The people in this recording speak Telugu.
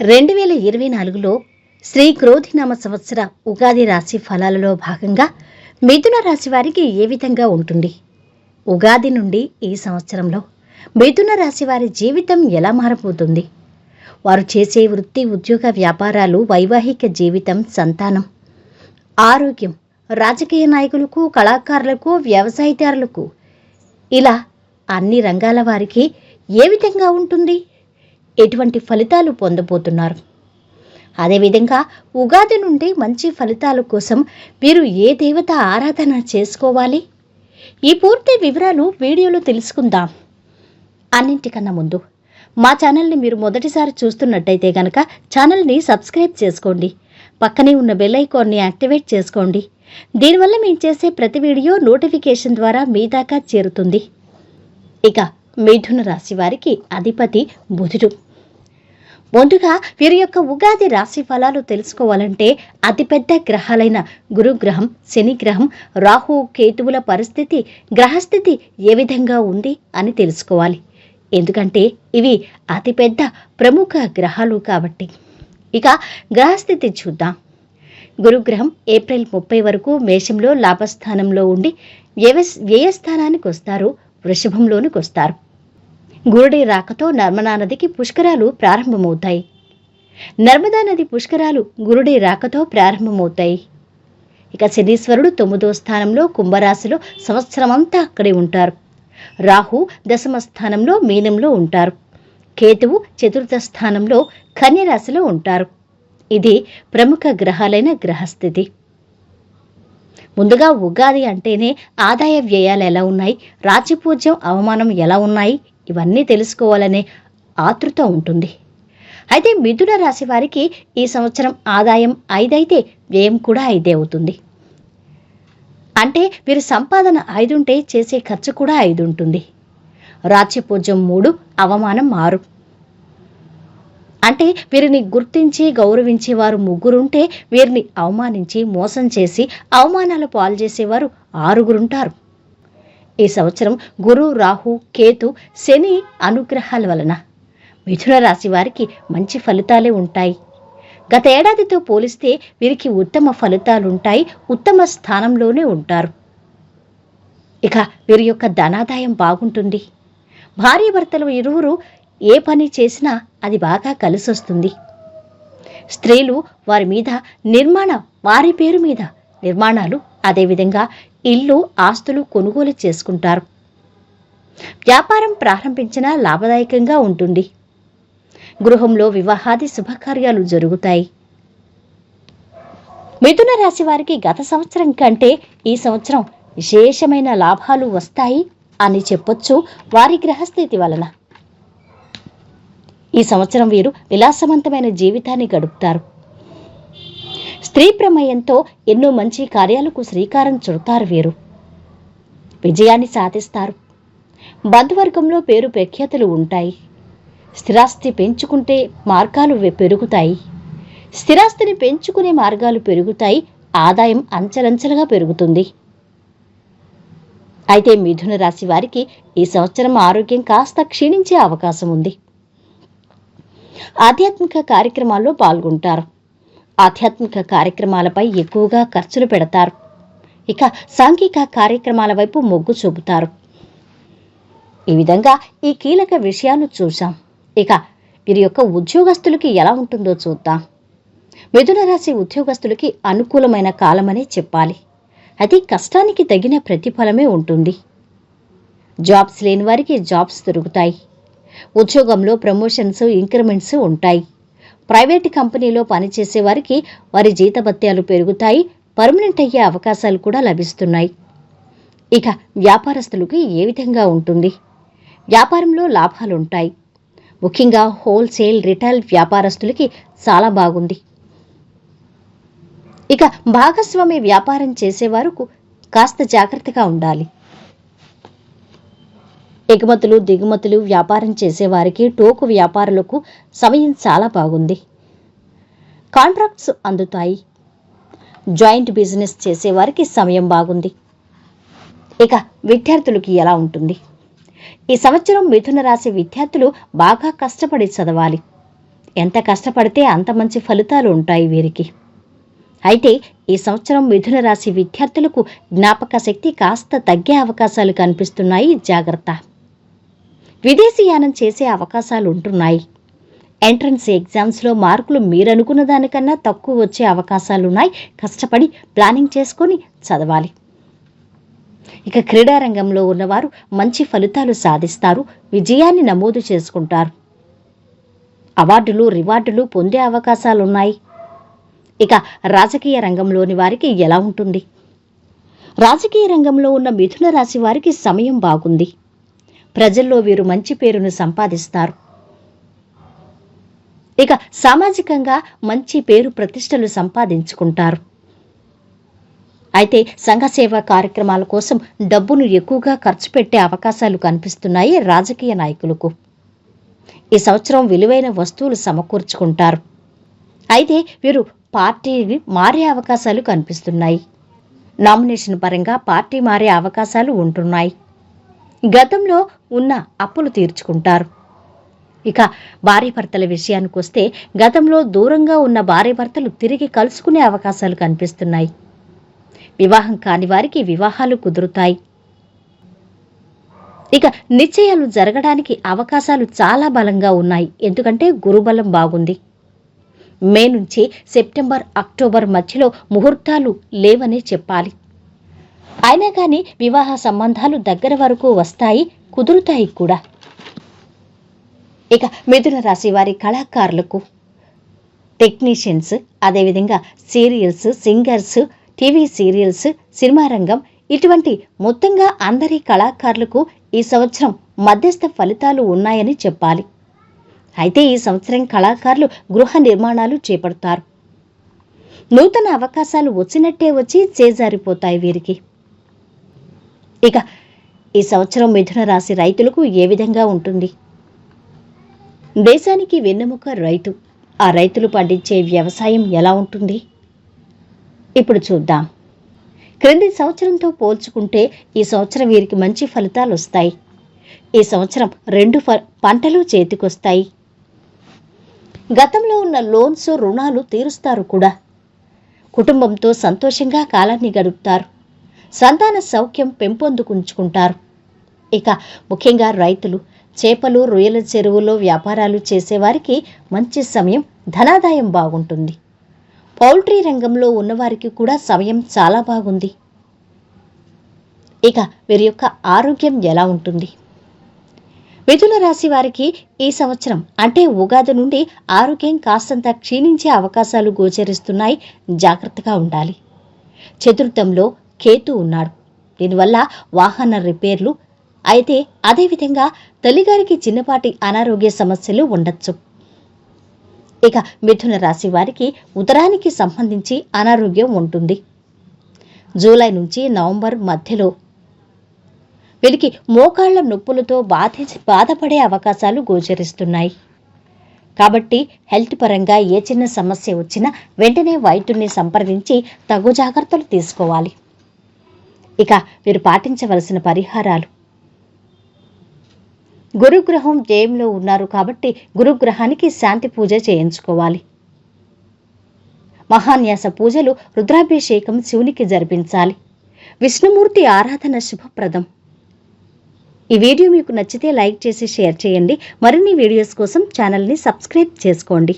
రెండు వేల ఇరవై నాలుగులో శ్రీ క్రోధినామ సంవత్సర ఉగాది రాశి ఫలాలలో భాగంగా మిథున రాశి వారికి ఏ విధంగా ఉంటుంది? ఉగాది నుండి ఈ సంవత్సరంలో మిథున రాశి వారి జీవితం ఎలా మారబోతుంది? వారు చేసే వృత్తి ఉద్యోగ వ్యాపారాలు వైవాహిక జీవితం సంతానం ఆరోగ్యం రాజకీయ నాయకులకు కళాకారులకు వ్యవసాయదారులకు ఇలా అన్ని రంగాల వారికి ఏ విధంగా ఉంటుంది? ఎటువంటి ఫలితాలు పొందబోతున్నారు? అదేవిధంగా ఉగాది నుండి మంచి ఫలితాల కోసం మీరు ఏ దేవత ఆరాధన చేసుకోవాలి? ఈ పూర్తి వివరాలు వీడియోలో తెలుసుకుందాం. అన్నింటికన్నా ముందు మా ఛానల్ని మీరు మొదటిసారి చూస్తున్నట్టయితే కనుక ఛానల్ని సబ్స్క్రైబ్ చేసుకోండి. పక్కనే ఉన్న బెల్ ఐకాన్ని యాక్టివేట్ చేసుకోండి. దీనివల్ల మేము చేసే ప్రతి వీడియో నోటిఫికేషన్ ద్వారా మీ దాకా చేరుతుంది. ఇక మిథున రాశి వారికి అధిపతి బుధుడు. ముందుగా వీరి యొక్క ఉగాది రాశి ఫలాలు తెలుసుకోవాలంటే అతిపెద్ద గ్రహాలైన గురుగ్రహం శనిగ్రహం రాహు కేతువుల పరిస్థితి గ్రహస్థితి ఏ విధంగా ఉంది అని తెలుసుకోవాలి. ఎందుకంటే ఇవి అతిపెద్ద ప్రముఖ గ్రహాలు కాబట్టి. ఇక గ్రహస్థితి చూద్దాం. గురుగ్రహం ఏప్రిల్ ముప్పై వరకు మేషంలో లాభస్థానంలో ఉండి వ్యయ వ్యయస్థానానికి వస్తారు వృషభంలోనికి వస్తారు. గురుడి రాకతో నర్మదా నదికి పుష్కరాలు ప్రారంభమవుతాయి. నర్మదా నది పుష్కరాలు గురుడి రాకతో ప్రారంభమవుతాయి. ఇక శనీశ్వరుడు తొమ్మిదో స్థానంలో కుంభరాశిలో సంవత్సరమంతా అక్కడే ఉంటారు. రాహు దశమ స్థానంలో మీనంలో ఉంటారు. కేతువు చతుర్థ స్థానంలో కన్యరాశిలో ఉంటారు. ఇది ప్రముఖ గ్రహాలైన గ్రహస్థితి. ముందుగా ఉగాది అంటేనే ఆదాయ వ్యయాలు ఎలా ఉన్నాయి? రాజ్యపూజ్యం అవమానం ఎలా ఉన్నాయి? ఇవన్నీ తెలుసుకోవాలనే ఆతృత ఉంటుంది. అయితే మిథున రాశి వారికి ఈ సంవత్సరం ఆదాయం ఐదైతే వ్యయం కూడా ఐదే అవుతుంది. అంటే వీరి సంపాదన ఐదుంటే చేసే ఖర్చు కూడా ఐదు ఉంటుంది రాజ్యపూజ్యం మూడు అవమానం ఆరు. అంటే వీరిని గుర్తించి గౌరవించేవారు ముగ్గురుంటే వీరిని అవమానించి మోసం చేసి అవమానాలు పాలు చేసేవారు ఆరుగురుంటారు. ఈ సంవత్సరం గురు రాహు కేతు శని అనుగ్రహాల వలన మిథున రాశి వారికి మంచి ఫలితాలే ఉంటాయి. గత ఏడాదితో పోలిస్తే వీరికి ఉత్తమ ఫలితాలుంటాయి ఉత్తమ స్థానంలోనే ఉంటారు. ఇక వీరి యొక్క ధనాదాయం బాగుంటుంది. భార్యాభర్తలు ఇరువురు ఏ పని చేసినా అది బాగా కలిసొస్తుంది. స్త్రీలు వారి మీద నిర్మాణ వారి పేరు మీద నిర్మాణాలు అదేవిధంగా ఇల్లు ఆస్తులు కొనుగోలు చేసుకుంటారు. వ్యాపారం ప్రారంభించినా లాభదాయకంగా ఉంటుంది. గృహంలో వివాహాది శుభకార్యాలు జరుగుతాయి. మిథున రాశి వారికి గత సంవత్సరం కంటే ఈ సంవత్సరం విశేషమైన లాభాలు వస్తాయి అని చెప్పొచ్చు వారి గ్రహస్థితి వలన. ఈ సంవత్సరం వీరు విలాసవంతమైన జీవితాన్ని గడుపుతారు. స్త్రీ ప్రమేయంతో ఎన్నో మంచి కార్యాలకు శ్రీకారం చుడతారు వీరు. విజయాన్ని సాధిస్తారు. బంధువర్గంలో పేరు ప్రఖ్యాతులు ఉంటాయి. స్థిరాస్తి పెంచుకుంటే మార్గాలు పెరుగుతాయి. స్థిరాస్తిని పెంచుకునే మార్గాలు పెరుగుతాయి. ఆదాయం అంచెలంచెలుగా పెరుగుతుంది. అయితే మిథున రాశి వారికి ఈ సంవత్సరం ఆరోగ్యం కాస్త క్షీణించే అవకాశం ఉంది. ఆధ్యాత్మిక కార్యక్రమాల్లో పాల్గొంటారు. ఆధ్యాత్మిక కార్యక్రమాలపై ఎక్కువగా ఖర్చులు పెడతారు. ఇక సాంఘిక కార్యక్రమాల వైపు మొగ్గు చూపుతారు. ఈ విధంగా ఈ కీలక విషయాలు చూశాం. ఇక వీరి యొక్క ఉద్యోగస్తులకి ఎలా ఉంటుందో చూద్దాం. మిథున రాశి ఉద్యోగస్తులకి అనుకూలమైన కాలమనే చెప్పాలి. అది కష్టానికి తగిన ప్రతిఫలమే ఉంటుంది. జాబ్స్ లేని వారికి జాబ్స్ దొరుకుతాయి. ఉద్యోగంలో ప్రమోషన్స్ ఇంక్రిమెంట్స్ ఉంటాయి. ప్రైవేట్ కంపెనీలో పనిచేసే వారికి వారి జీతభత్యాలు పెరుగుతాయి పర్మనెంట్ అయ్యే అవకాశాలు కూడా లభిస్తున్నాయి. ఇక వ్యాపారస్తులకు ఏ విధంగా ఉంటుంది? వ్యాపారంలో లాభాలుంటాయి. ముఖ్యంగా హోల్సేల్ రిటైల్ వ్యాపారస్తులకి చాలా బాగుంది. ఇక భాగస్వామి వ్యాపారం చేసేవారు కాస్త జాగ్రత్తగా ఉండాలి. ఎగుమతులు దిగుమతులు వ్యాపారం చేసేవారికి టోకు వ్యాపారులకు సమయం చాలా బాగుంది. కాంట్రాక్ట్స్ అందుతాయి. జాయింట్ బిజినెస్ చేసేవారికి సమయం బాగుంది. ఇక విద్యార్థులకి ఎలా ఉంటుంది? ఈ సంవత్సరం మిథున రాశి విద్యార్థులు బాగా కష్టపడి చదవాలి. ఎంత కష్టపడితే అంత మంచి ఫలితాలు ఉంటాయి వీరికి. అయితే ఈ సంవత్సరం మిథున రాశి విద్యార్థులకు జ్ఞాపక శక్తి కాస్త తగ్గే అవకాశాలు కనిపిస్తున్నాయి. జాగ్రత్త. విదేశీయానం చేసే అవకాశాలు ఉంటున్నాయి ఎంట్రన్స్ ఎగ్జామ్స్లో మార్కులు మీరనుకున్న దానికన్నా తక్కువ వచ్చే అవకాశాలున్నాయి. కష్టపడి ప్లానింగ్ చేసుకొని చదవాలి. ఇక క్రీడారంగంలో ఉన్నవారు మంచి ఫలితాలు సాధిస్తారు. విజయాన్ని నమోదు చేసుకుంటారు. అవార్డులు రివార్డులు పొందే అవకాశాలున్నాయి. ఇక రాజకీయ రంగంలోని వారికి ఎలా ఉంటుంది? రాజకీయ రంగంలో ఉన్న మిథున రాశి వారికి సమయం బాగుంది. ప్రజల్లో వీరు మంచి పేరును సంపాదిస్తారు. ఇక సామాజికంగా మంచి పేరు ప్రతిష్టలు సంపాదించుకుంటారు. అయితే సంఘసేవ కార్యక్రమాల కోసం డబ్బును ఎక్కువగా ఖర్చు పెట్టే అవకాశాలు కనిపిస్తున్నాయి రాజకీయ నాయకులకు. ఈ సంవత్సరం విలువైన వస్తువులు సమకూర్చుకుంటారు. అయితే వీరు పార్టీని మారే అవకాశాలు కనిపిస్తున్నాయి. నామినేషన్ పరంగా పార్టీ మారే అవకాశాలు ఉంటున్నాయి. గతంలో ఉన్న అప్పులు తీర్చుకుంటారు. ఇక భార్యాభర్తల విషయానికి వస్తే గతంలో దూరంగా ఉన్న భార్యాభర్తలు తిరిగి కలుసుకునే అవకాశాలు కనిపిస్తున్నాయి. వివాహం కాని వారికి వివాహాలు కుదురుతాయి. ఇక నిశ్చయాలు జరగడానికి అవకాశాలు చాలా బలంగా ఉన్నాయి. ఎందుకంటే గురుబలం బాగుంది. మే నుంచి సెప్టెంబర్ అక్టోబర్ మధ్యలో ముహూర్తాలు లేవనే చెప్పాలి. అయినా కానీ వివాహ సంబంధాలు దగ్గర వరకు వస్తాయి కుదురుతాయి కూడా. ఇక మిథున రాశి వారి కళాకారులకు టెక్నీషియన్స్ అదేవిధంగా serials singers TV serials cinema రంగం ఇటువంటి మొత్తంగా అందరి కళాకారులకు ఈ సంవత్సరం మధ్యస్థ ఫలితాలు ఉన్నాయని చెప్పాలి. అయితే ఈ సంవత్సరం కళాకారులు గృహ నిర్మాణాలు చేపడతారు. నూతన అవకాశాలు వచ్చినట్టే వచ్చి చేజారిపోతాయి వీరికి. ఇక ఈ సంవత్సరం మిథున రాశి రైతులకు ఏ విధంగా ఉంటుంది? దేశానికి వెన్నెముక రైతు. ఆ రైతులు పండించే వ్యవసాయం ఎలా ఉంటుంది? ఇప్పుడు చూద్దాం. క్రింది సంవత్సరంతో పోల్చుకుంటే ఈ సంవత్సరం వీరికి మంచి ఫలితాలు వస్తాయి. ఈ సంవత్సరం రెండు ఫ పంటలు చేతికొస్తాయి. గతంలో ఉన్న లోన్స్ రుణాలు తీరుస్తారు కూడా. కుటుంబంతో సంతోషంగా కాలాన్ని గడుపుతారు. సంతాన సౌఖ్యం పెంపొందుకుంచుకుంటారు. ఇక ముఖ్యంగా రైతులు చేపలు రొయ్యల చెరువులో వ్యాపారాలు చేసేవారికి మంచి సమయం ధనాదాయం బాగుంటుంది. పౌల్ట్రీ రంగంలో ఉన్నవారికి కూడా సమయం చాలా బాగుంది. ఇక వీరి యొక్క ఆరోగ్యం ఎలా ఉంటుంది? మిథున రాశి వారికి ఈ సంవత్సరం అంటే ఉగాది నుండి ఆరోగ్యం కాస్తంత క్షీణించే అవకాశాలు గోచరిస్తున్నాయి. జాగ్రత్తగా ఉండాలి. చతుర్థంలో కేతు ఉన్నాడు దీనివల్ల వాహన రిపేర్లు అయితే అదేవిధంగా తల్లిగారికి చిన్నపాటి అనారోగ్య సమస్యలు ఉండొచ్చు. ఇక మిథున రాశి వారికి ఉదరానికి సంబంధించి అనారోగ్యం ఉంటుంది. జూలై నుంచి నవంబర్ మధ్యలో వీరికి మోకాళ్ళ నొప్పులతో బాధి బాధపడే అవకాశాలు గోచరిస్తున్నాయి. కాబట్టి హెల్త్ పరంగా ఏ చిన్న సమస్య వచ్చినా వెంటనే వైద్యుడిని సంప్రదించి తగు జాగ్రత్తలు తీసుకోవాలి. ఇక మీరు పాటించవలసిన పరిహారాలు. గురుగ్రహం జయంలో ఉన్నారు కాబట్టి గురుగ్రహానికి శాంతి పూజ చేయించుకోవాలి. మహాన్యాస పూజలు రుద్రాభిషేకం శివునికి జరిపించాలి. విష్ణుమూర్తి ఆరాధన శుభప్రదం. ఈ వీడియో మీకు నచ్చితే లైక్ చేసి షేర్ చేయండి. మరిన్ని వీడియోస్ కోసం ఛానల్ని సబ్స్క్రైబ్ చేసుకోండి.